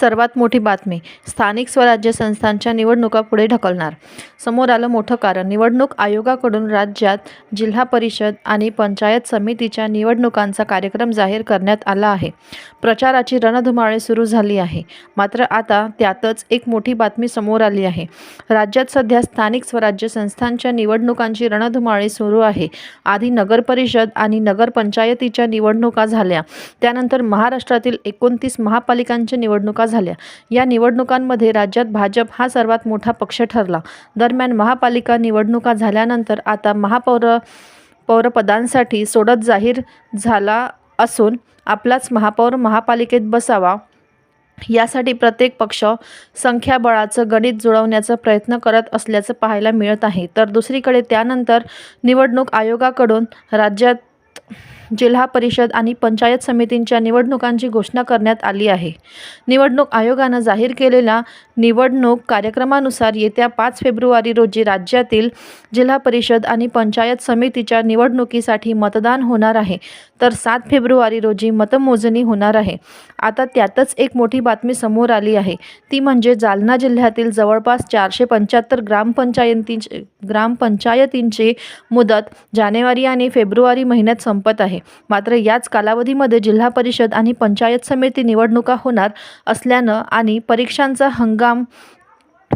सर्वात मोठी बातमी स्थानिक स्वराज्य संस्थांच्या निवडणुका पुढे ढकलणार. समोर आलं मोठं कारण निवडणूक आयोगाकडून राज्यात जिल्हा परिषद आणि पंचायत समितीच्या निवडणुकांचा कार्यक्रम जाहीर करण्यात आला आहे. प्रचाराची रणधुमाळी सुरू झाली आहे. मात्र आता त्यातच एक मोठी बातमी समोर आली आहे. राज्यात सध्या स्थानिक स्वराज्य संस्थांच्या निवडणुकांची रणधुमाळी सुरू आहे. आधी नगरपरिषद आणि नगरपंचायतीच्या निवडणुका झाल्या. त्यानंतर महाराष्ट्रातील एकोणतीस महापालिकांच्या निवडणुका झाल्या. या निवडणुकांमध्ये राज्यात भाजप हा सर्वात मोठा पक्ष ठरला. दरम्यान महापालिका निवडणुका झाल्यानंतर आता महापौर पौरपदांसाठी सोडत जाहीर झाला असून आपलाच महापौर महापालिकेत बसावा. यासाठी प्रत्येक पक्ष संख्याबळाचं गणित जुळवण्याचा प्रयत्न करत असल्याचं पाहायला मिळत आहे. तर दुसरीकडे त्यानंतर निवडणूक आयोगाकडून राज्यात जिल्हा परिषद आणि पंचायत समितींच्या निवडणुकांची घोषणा करण्यात आली आहे. निवडणूक आयोगानं जाहीर केलेल्या निवडणूक कार्यक्रमानुसार येत्या पाच फेब्रुवारी रोजी राज्यातील जिल्हा परिषद आणि पंचायत समितीच्या निवडणुकीसाठी मतदान होणार आहे. तर सात फेब्रुवारी रोजी मतमोजणी होणार आहे. आता त्यातच एक मोठी बातमी समोर आली आहे. ती म्हणजे जालना जिल्ह्यातील जवळपास चारशे पंच्याहत्तर ग्रामपंचायतींचे ग्रामपंचायतींची मुदत जानेवारी आणि फेब्रुवारी महिन्यात संपत आहे. मात्र याच कालावधीमध्ये जिल्हा परिषद आणि पंचायत समिती निवडणुका होणार असल्यानं आणि परीक्षांचा हंगाम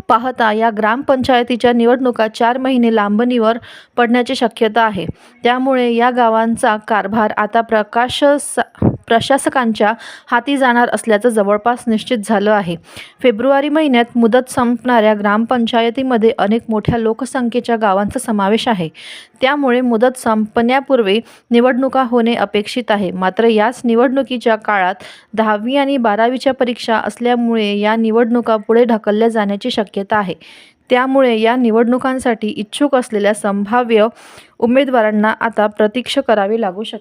पाहता या ग्रामपंचायतीच्या निवडणुका चार महिने लांबणीवर पडण्याची शक्यता आहे. त्यामुळे या गावांचा कारभार आता प्रकाश सा प्रशासकांच्या हाती जाणार असल्याचं जवळपास निश्चित झालं आहे. फेब्रुवारी महिन्यात मुदत संपणाऱ्या ग्रामपंचायतीमध्ये अनेक मोठ्या लोकसंख्येच्या गावांचा समावेश आहे. त्यामुळे मुदत संपण्यापूर्वी निवडणुका होणे अपेक्षित आहे. मात्र याच निवडणुकीच्या काळात दहावी आणि बारावीच्या परीक्षा असल्यामुळे या निवडणुका पुढे ढकलल्या जाण्याची शक्यता आहे. त्यामुळे या निवडणुकांसाठी इच्छुक असलेल्या संभाव्य उमेदवारांना आता प्रतीक्षा करावी लागू शकते.